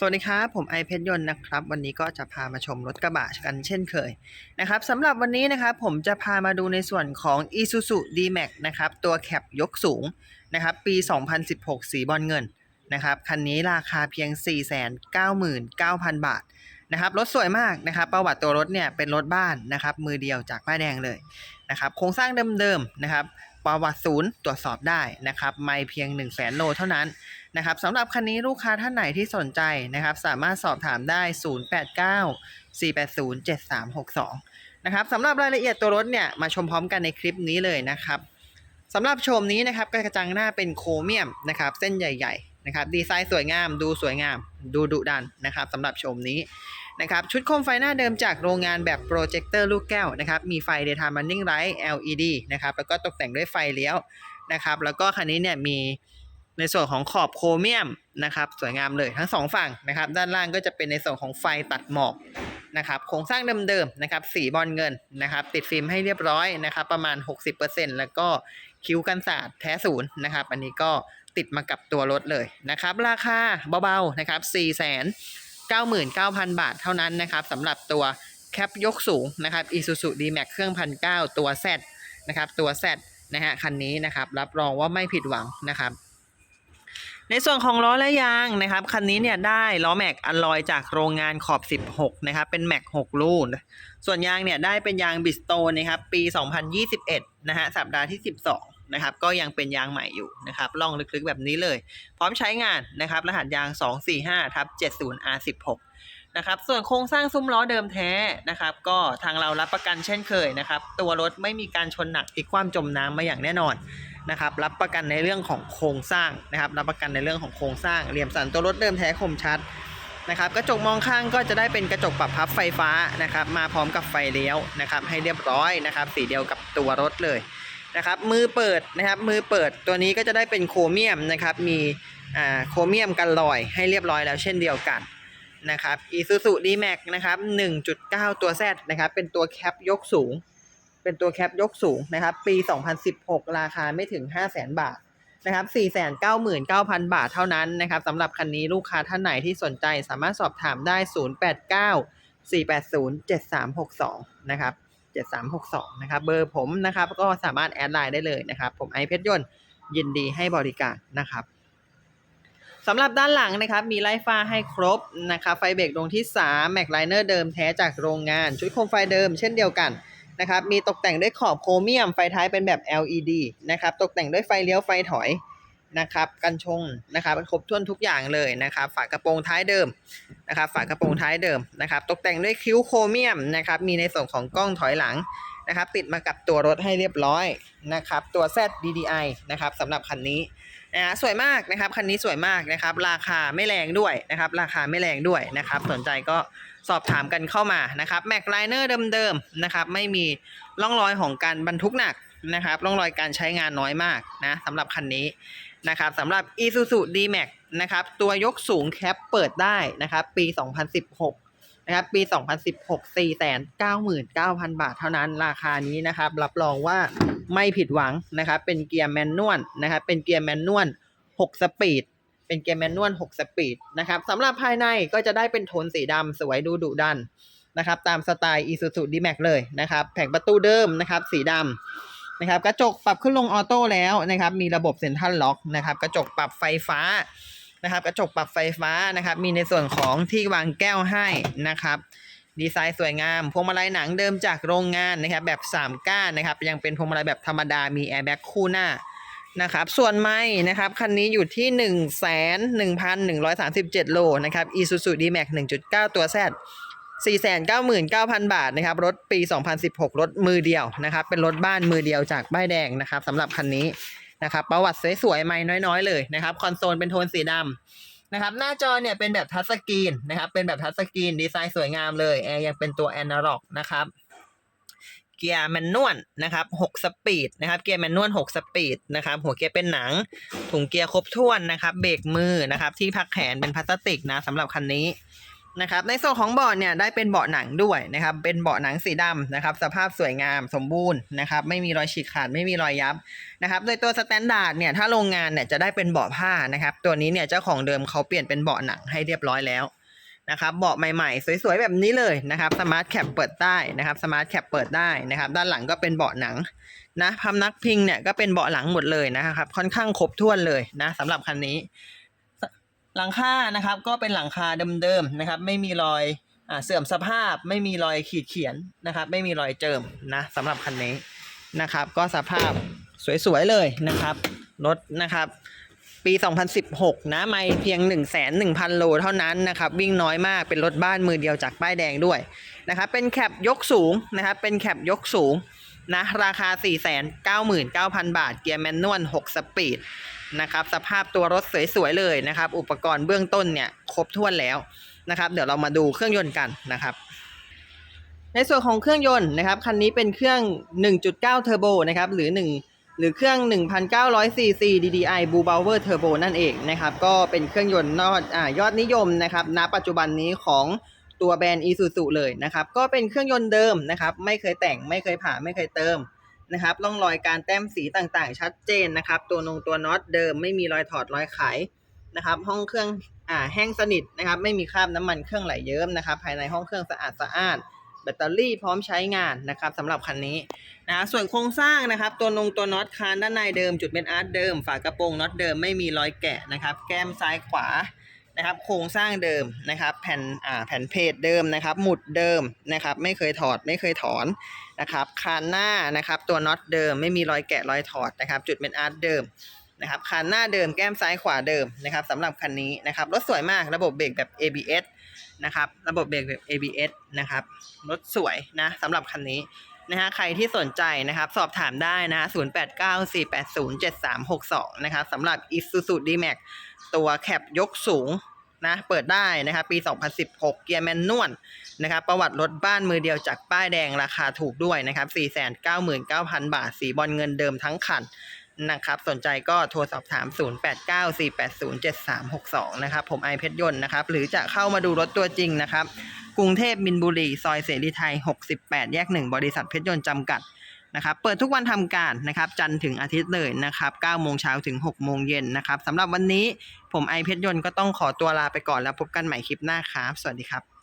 สวัสดีครับ ผมไอเพชรยนต์นะครับ วันนี้ก็จะพามาชมรถกระบะกันเช่นเคยนะครับสำหรับวันนี้นะครับผมจะพามาดูในส่วนของ Isuzu D-Max นะครับตัวแคปยกสูงนะครับปี 2016 สีบอลเงินนะครับคันนี้ราคาเพียง 499,000 บาทนะครับรถสวยมากนะครับประวัติตัวรถเนี่ยเป็นรถบ้านนะครับมือเดียวจากป้ายแดงเลยนะครับโครงสร้างเดิมๆนะครับประวัติศูนย์ตรวจสอบได้นะครับไม่เพียง 1 0 0 0 0แสนโลเท่านั้น นะครับสำหรับคันนี้ลูกค้าท่านไหนที่สนใจนะครับ สามารถสอบถามได้ 089 480 7362 นะครับสำหรับรายละเอียดตัวรถเนี่ยมาชมพร้อมกันในคลิปนี้เลยนะครับสำหรับโชมนี้นะครับกระจังหน้าเป็นโครเมียมนะครับ เส้นใหญ่ ๆ นะครับ ดีไซน์สวยงาม ดูสวยงาม ดูดุดันนะครับสำหรับโชมนี้นะครับ ชุดโคมไฟหน้าเดิมจากโรงงานแบบโปรเจคเตอร์ลูกแก้วนะครับ มีไฟ Daytime Running Light LED นะครับ แล้วก็ตกแต่งด้วยไฟเลี้ยวนะครับ แล้วก็คันนี้เนี่ยมี ในส่วนของขอบโครเมียมนะครับสวยงามเลยทั้งสองฝั่งนะครับด้านล่างก็จะเป็นในส่วนของไฟตัดหมอกนะครับโครงสร้างเดิมๆนะครับสีบอลเงินนะครับติดฟิล์มให้เรียบร้อยนะครับประมาณ 60%แล้วก็คิ้วกันสาดแท้ศูนย์นะครับอันนี้ก็ติดมากับตัวรถเลยนะครับราคาเบาๆนะครับ4 9 9 0 0 0 บาทเท่านั้นนะครับสำหรับตัวแคปยกสูงนะครับ Isuzu D-Max เครื่องพันเตัว Z นะครับตัว Z นะฮะคันนี้นะครับรับรองว่าไม่ผิดหวังนะครับ ในส่วนของล้อและยางนะครับคันนี้เนี่ยได้ล้อแม็กอัลลอยจากโรงงานขอบ 16 นะครับ เป็นแม็ก6ลูกส่วนยางเนี่ยได้เป็นยางบิสโตนนะครับปี 2021 นะฮะสัปดาห์ที่ 12 นะครับ ก็ยังเป็นยางใหม่อยู่นะครับล่องลึกๆแบบนี้เลย พร้อมใช้งานนะครับ รหัสยาง 245ทับ70 R16 นะครับ ส่วนโครงสร้างซุ้มล้อเดิมแท้นะครับ ก็ทางเรารับประกันเช่นเคยนะครับ ตัวรถไม่มีการชนหนักพลิกคว่ำจมน้ำมาอย่างแน่นอนนะครับ รับประกันในเรื่องของโครงสร้างนะครับ รับประกันในเรื่องของโครงสร้างเหลี่ยมสันตัวรถเดิมแท้คมชัดนะครับกระจกมองข้างก็จะได้เป็นกระจกปรับพับไฟฟ้านะครับ มาพร้อมกับไฟเลี้ยวนะครับ ให้เรียบร้อยนะครับ สีเดียวกับตัวรถเลยนะครับ มือเปิดนะครับมือเปิดตัวนี้ก็จะได้เป็นโครเมียมนะครับ มีอ่าโครเมียมกันรอยให้เรียบร้อยแล้วเช่นเดียวกัน นะครับ Isuzu D-Max นะครับ 1.9 ตัว Z นะครับ เป็นตัวแคปยกสูง เป็นตัวแคปยกสูงนะครับ ปี 2016 ราคาไม่ถึง 500,000 บาทนะครับ 499,000 บาทเท่านั้นนะครับสำหรับคันนี้ลูกค้าท่านไหนที่สนใจสามารถสอบถามได้ 089 480 7362 นะครับ 7362 นะครับ เบอร์ผมนะครับ ก็สามารถแอดไลน์ได้เลยนะครับ ผมไอเพชรยนต์ยินดีให้บริการนะครับ สำหรับด้านหลังนะครับมีไล่ฟ้าให้ครบนะครับไฟเบรกดวงที่ 3 แม็กไลเนอร์เดิมแท้จากโรงงาน ชุดโคมไฟเดิมเช่นเดียวกันนะครับมีตกแต่งด้วยขอบโครเมียมไฟท้ายเป็นแบบ LED นะครับตกแต่งด้วยไฟเลี้ยวไฟถอยนะครับกันชงนะครับครบถ้วนทุกอย่างเลยนะครับฝากระโปรงท้ายเดิมนะครับฝากระโปรงท้ายเดิมนะครับตกแต่งด้วยคิ้วโครเมียมนะครับมีในส่วนของกล้องถอยหลังนะครับติดมากับตัวรถให้เรียบร้อยนะครับตัว Z DDI นะครับสำหรับคันนี้ นะฮะสวยมากนะครับคันนี้สวยมากนะครับ ราคาไม่แรงด้วยนะครับ ราคาไม่แรงด้วยนะครับ สนใจก็สอบถามกันเข้ามานะครับแม็กไลเนอร์เดิมๆนะครับ ไม่มีร่องรอยของการบรรทุกหนักนะครับ ร่องรอยการใช้งานน้อยมากนะสำหรับคันนี้นะครับสำหรับ Isuzu D-Max นะครับ ตัวยกสูงแคปเปิดได้นะครับ ปี 2016 นะครับปี 2016 499,000 บาทเท่านั้นราคานี้นะครับรับรองว่าไม่ผิดหวังนะครับเป็นเกียร์แมนนวลนะครับเป็นเกียร์แมนนวล6สปีดเป็นเกียร์แมนนวล6สปีดนะครับสำหรับภายในก็จะได้เป็นโทนสีดำสวยดูดุดันนะครับตามสไตล์ Isuzu D-Max เลยนะครับแผงประตูเดิมนะครับสีดำนะครับกระจกปรับขึ้นลงออโต้แล้วนะครับมีระบบเซ็นทรัลล็อกนะครับกระจกปรับไฟฟ้า นะครับกระจกปรับไฟฟ้านะครับ มีในส่วนของที่วางแก้วให้นะครับดีไซน์สวยงามพวงมาลัยหนังเดิมจากโรงงานนะครับแบบ 3 ก้านนะครับ ยังเป็นพวงมาลัยแบบธรรมดามีแอร์แบ็กคู่หน้านะครับ ส่วนไม่นะครับคันนี้อยู่ที่ 1 1 1 3 7 โลนะครับ Isuzu D-Max 1.9 ตัว Z 499,000 บาทนะครับ รถปี 2016 รถมือเดียวนะครับ เป็นรถบ้านมือเดียวจากป้ายแดงนะครับสำหรับคันนี้ นะครับประวัติสวยๆไม่น้อยๆเลยนะครับคอนโซลเป็นโทนสีดำนะครับหน้าจอเนี่ยเป็นแบบทัชสกรีนนะครับเป็นแบบทัชสกรีนดีไซน์สวยงามเลยแอร์ยังเป็นตัวแอนาล็อกนะครับเกียร์แมนนวลนะครับ6สปีดนะครับเกียร์แมนนวล6สปีดนะครับหัวเกียร์เป็นหนัง ถุงเกียร์ครบถ้วนนะครับเบรกมือนะครับที่พักแขนเป็นพลาสติกนะสำหรับคันนี้ นะครับในส่วนของเบาะเนี่ยได้เป็นเบาะหนังด้วยนะครับเป็นเบาะหนังสีดำนะครับสภาพสวยงามสมบูรณ์นะครับไม่มีรอยฉีกขาดไม่มีรอยยับนะครับโดยตัวสแตนดาร์ดเนี่ยถ้าโรงงานเนี่ยจะได้เป็นเบาะผ้านะครับตัวนี้เนี่ยเจ้าของเดิมเขาเปลี่ยนเป็นเบาะหนังให้เรียบร้อยแล้วนะครับเบาะใหม่ๆ สวยๆ แบบนี้เลยนะครับสมาร์ทแคปเปิดได้นะครับสมาร์ทแคปเปิดได้นะครับด้านหลังก็เป็นเบาะหนังนะพำนักพิงเนี่ยก็เป็นเบาะหลังหมดเลยนะครับค่อนข้างครบถ้วนเลยนะสำหรับคันนี้ หลังคานะครับก็เป็นหลังคาเดิมๆนะครับ ไม่มีรอยอเสื่อมสภาพ ไม่มีรอยขีดเขียนนะครับ ไม่มีรอยเจิมนะสำหรับคันนี้นะครับ ก็สภาพสวยๆเลยนะครับรถนะครับ ปี 2016 นะไม่เพียง 1 1 0 0 0 โลเท่านั้นนะครับ วิ่งน้อยมากเป็นรถบ้านมือเดียวจากป้ายแดงด้วยนะครับ เป็นแคปยกสูงนะครับ เป็นแคปยกสูง นะราคา 499,000 บาท เกียร์แมนนวล 6 สปีดนะครับสภาพตัวรถสวยๆเลยนะครับ อุปกรณ์เบื้องต้นเนี่ยครบถ้วนแล้วนะครับเดี๋ยวเรามาดูเครื่องยนต์กันนะครับ ในส่วนของเครื่องยนต์นะครับคันนี้เป็นเครื่อง 1.9 เทอร์โบนะครับหรือ 1 หรือเครื่อง 1,900 cc DDI Blue Power Turbo นั่นเองนะครับก็เป็นเครื่องยนต์นอดอ่ายอดนิยมนะครับณปัจจุบันนี้ของ ตัวแบรนด์ Isuzu เลยนะครับ ก็เป็นเครื่องยนต์เดิมนะครับ ไม่เคยแต่งไม่เคยผ่าไม่เคยเติมนะครับร่องรอยการแต้มสีต่างๆ ชัดเจนนะครับ ตัวนงตัวน็อตเดิมไม่มีรอยถอดรอยไขนะครับ ห้องเครื่องอ่าแห้งสนิทนะครับ ไม่มีคราบน้ำมันเครื่องไหลเยิ้มนะครับ ภายในห้องเครื่องสะอาดสะอ้านแบตเตอรี่พร้อมใช้งานนะครับสำหรับคันนี้นะส่วนโครงสร้างนะครับ ตัวนงตัวน็อตคานด้านในเดิม จุดเป็นอาร์ตเดิม ฝากระโปรงน็อตเดิมไม่มีรอยแกะนะครับ แก้มซ้ายขวา นะครับ โครงสร้างเดิมนะครับ แผ่นอ่าแผ่นเพจเดิมนะครับ หมุดเดิมนะครับ ไม่เคยถอดไม่เคยถอนนะครับคานหน้านะครับตัวน็อตเดิมไม่มีรอยแกะรอยถอดนะครับ จุดเป็นอาร์ตเดิมนะครับคานหน้าเดิมแก้มซ้ายขวาเดิมนะครับสำหรับคันนี้นะครับรถสวยมากระบบเบรกแบบ ABS นะครับ ระบบเบรกแบบ ABS นะครับรถสวยนะสำหรับคันนี้ นะฮะใครที่สนใจนะครับสอบถามได้นะ0894807362นะครับสำหรับ Isuzu D-Max ตัวแคปยกสูงนะเปิดได้นะครับปี 2016 เกียร์แมนนวลนะครับประวัติรถบ้านมือเดียวจากป้ายแดงราคาถูกด้วยนะครับ 499,000 บาท สีบอลเงินเดิมทั้งคัน นะครับ สนใจก็โทรสอบถาม 0894807362 นะครับ ผมไอเพชรยนต์นะครับ หรือจะเข้ามาดูรถตัวจริงนะครับ กรุงเทพมินบุรี ซอยเสรีไทย 68 แยก 1 บริษัทเพชรยนต์จำกัดนะครับ เปิดทุกวันทำการนะครับ จันทร์ถึงอาทิตย์เลยนะครับ9โมงเช้าถึง 6 โมงเย็นนะครับสำหรับวันนี้ผมไอเพชรยนต์ก็ต้องขอตัวลาไปก่อนแล้วพบกันใหม่คลิปหน้าครับ สวัสดีครับ